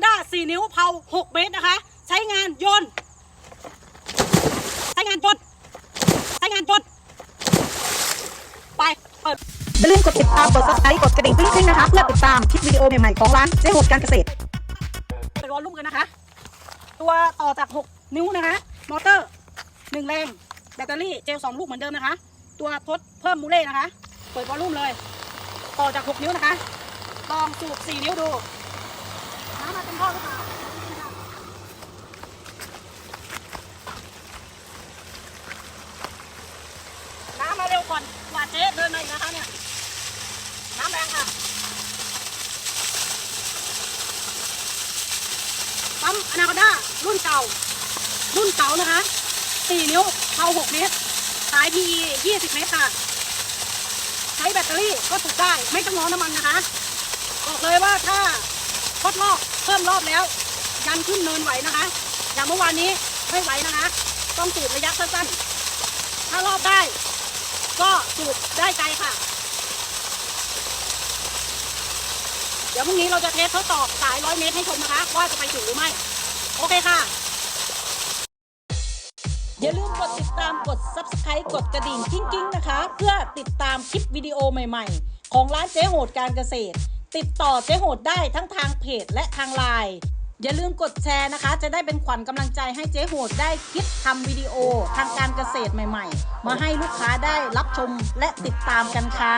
Honda 4นิ้วเผา6 เมตรนะคะ ใช้งานยนต์ใช้งานยนต์ใช้งานยนต์ไปเปิดอย่าลืมกดติดตามกด subscribe กดกระดิ่งกริ๊งๆนะคะ เพื่อติดตามคลิปวิดีโอใหม่ๆของร้านเจ๊หดการเกษตรเปิดวอลลุ่มกันนะคะ ตัวต่อจาก 6 นิ้วนะคะ มอเตอร์1แรง แบตเตอรี่เจล2ลูกเหมือนเดิมนะคะ ตัวทดเพิ่มมูเล่นะคะ เปิดวอลลุ่มเลย ต่อจาก 6 นิ้วนะคะ ลองสูบ4นิ้วดู น้ำมาเต็มท่อหรือเปล่าน้ำมาเร็วก่อนกว่าเจ๊เดินมาอีกนะคะเนี่ย น้ำแรงค่ะปั๊มอนาคอด้ารุ่นเก่า รุ่นเก่านะคะ4นิ้วเท่า6เมตร สาย PE 20เมตรค่ะ ใช้แบตเตอรี่ก็ถูกได้ ไม่ต้องร้อนน้ำมันนะคะ บอกเลยว่าถ้า ดรอบเพิ่มรอบแล้ว ยันขึ้นเนินไหวนะคะ อย่างเมื่อวานนี้ไม่ไหวนะคะ ต้องสูบระยะสั้นๆถ้ารอบได้ ก็สูบได้ไกลค่ะ เดี๋ยวพรุ่งนี้เราจะเทสทดสอบสายร้อยเมตรให้ชมนะคะ ว่าจะไปถึงหรือไม่ โอเคค่ะอย่าลืมกดติดตามกด subscribe กดกระดิ่งกิ้งๆนะคะ เพื่อติดตามคลิปวิดีโอใหม่ๆ ของร้านเจ๊โหดการเกษตร ติดต่อเจ๊โหดได้ทั้งทางเพจและทางไลน์อย่าลืมกดแชร์นะคะ จะได้เป็นขวัญกำลังใจให้เจ๊โหดได้คิดทำวิดีโอทางการเกษตรใหม่ๆ มาให้ลูกค้าได้รับชมและติดตามกันค่ะ